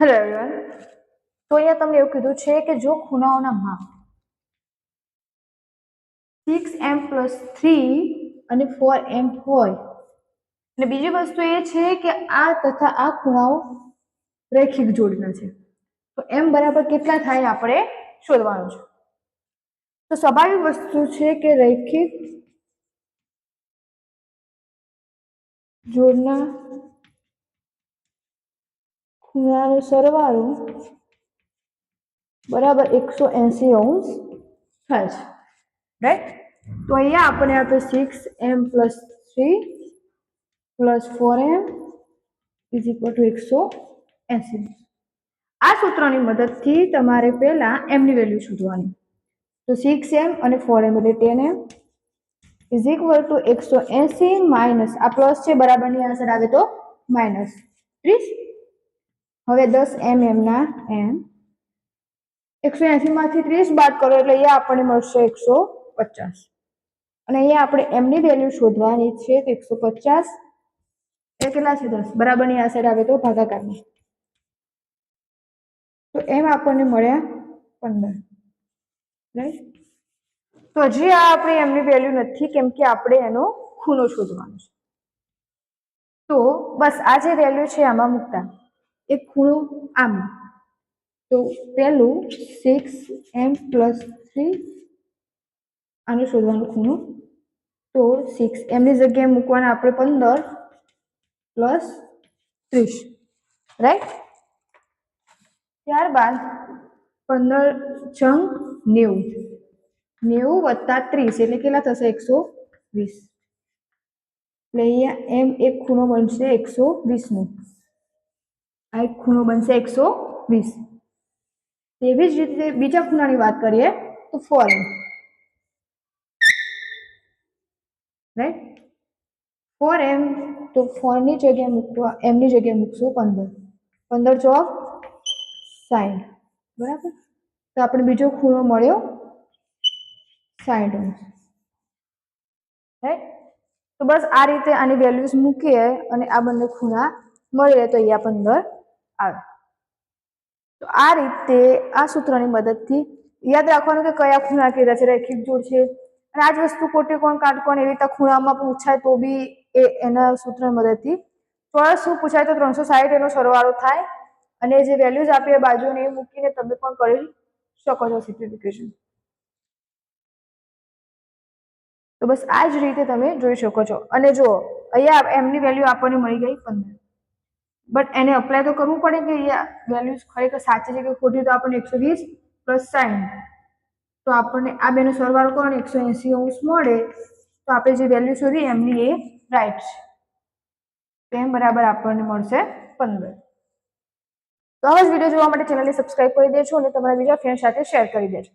Hello everyone તો અહીંયા તમને એવું કીધું છે કે જો ખૂણાઓના માપ સિક્સ એમ પ્લસ થ્રી અને ફોર એમ હોય, અને બીજી વસ્તુ એ છે કે આ તથા આ ખૂણાઓ રૈખિક જોડના છે. તો એમ બરાબર કેટલા થાય આપણે શોધવાનું છે. તો સ્વાભાવિક વસ્તુ છે કે રૈખિક જોડના ખૂણાનો સરવાળો બરાબર એકસો એંસી અંશ થાય છે. રાઈટ તો અહીંયા આપણને આપે six M plus three plus four M is equal to એકસો એંસી. આ સૂત્રની મદદથી તમારે પહેલાં એમની વેલ્યુ શોધવાની. તો સિક્સ એમ અને ફોર એમ એટલે ten M is equal to એકસો એંસી માઇનસ આ પ્લસ છે, બરાબરની આન્સર આવે તો માઇનસ ત્રીસ હવે દસ એમ એમના એમ. એકસો એંસી માંથી ત્રીસ બાદ કરો એટલે અહીંયા આપણને મળશે એકસો પચાસ. અને અહીંયા આપણે એમની વેલ્યુ શોધવાની છે કે એકસો પચાસ. એ કેટલા છે દસ? બરાબરની આ સાઈડ આવે તો ભાગાકારમાં તો એમ આપણને મળ્યા પંદર. રાઈટ તો હજી આ આપણે એમની વેલ્યુ નથી કેમ કે આપણે એનો ખૂણો શોધવાનો છે. તો બસ આ જે વેલ્યુ છે આમાં મૂકતા. એક ખૂણો આમ. તો પહેલું સિક્સ એમ પ્લસ થ્રી આનું શોધવાનું ખૂણો. તો સિક્સ એમની જગ્યાએ મૂકવાના આપણે પંદર પ્લસ ત્રીસ. રાઈટ ત્યારબાદ પંદર જંગ નેવું. નેવું વત્તા ત્રીસ એટલે કેટલા થશે? એકસો વીસ. એટલે અહીંયા એમ એક ખૂણો બનશે એકસો વીસનો. આ એક ખૂણો બનશે એકસો વીસ. તેવી જ રીતે બીજા ખૂણાની વાત કરીએ તો four M. Right four M તો ફોરની જગ્યાએ મૂકવા એમની જગ્યાએ મૂકશો પંદર. પંદર ચોક સાઠ બરાબર? તો આપણે બીજો ખૂણો મળ્યો સાઠ અંશ. રાઈટ તો બસ આ રીતે આની વેલ્યુઝ મૂકીએ અને આ બંને ખૂણા મળીએ તો અહીંયા પંદર. આવે. તો આ રીતે આ સૂત્રની મદદથી યાદ રાખવાનું કે કયા ખૂણા કીધા છે, રેખિક જોડ છે અને આ જ વસ્તુ કોટીકોણ કાટકોણ એવી રીતે ખૂણામાં પૂછાય તો બી એ એના સૂત્રની મદદથી. ચોરસ શું પૂછાય તો ત્રણસો સાઠ એનો સરવાળો થાય અને જે વેલ્યુઝ આપી એ બાજુને એ મૂકીને તમે પણ કરી શકો છો સિમ્પ્લિફિકેશન તો બસ આ જ રીતે તમે જોઈ શકો છો. અને જો અહીંયા એમની વેલ્યુ આપણને મળી ગઈ પંદર. બટ એને અપ્લાય તો કરવું પડે કે એ વેલ્યુઝ ખરેખર સાચી છે કે ખોટી, તો આપણને એકસો વીસ પ્લસ સાઈન. તો આપણને આ બેનો સરવાળો કરો એકસો એંસી અંશ મળે, તો આપણે જે વેલ્યુ શોધી એમની એ રાઈટ છે. તેમ બરાબર આપણને મળશે પંદર. તો હવે વીડિયો જોવા માટે ચેનલને સબસ્ક્રાઇબ કરી દેજો અને તમારા બીજા ફ્રેન્ડ સાથે શેર કરી દેજો.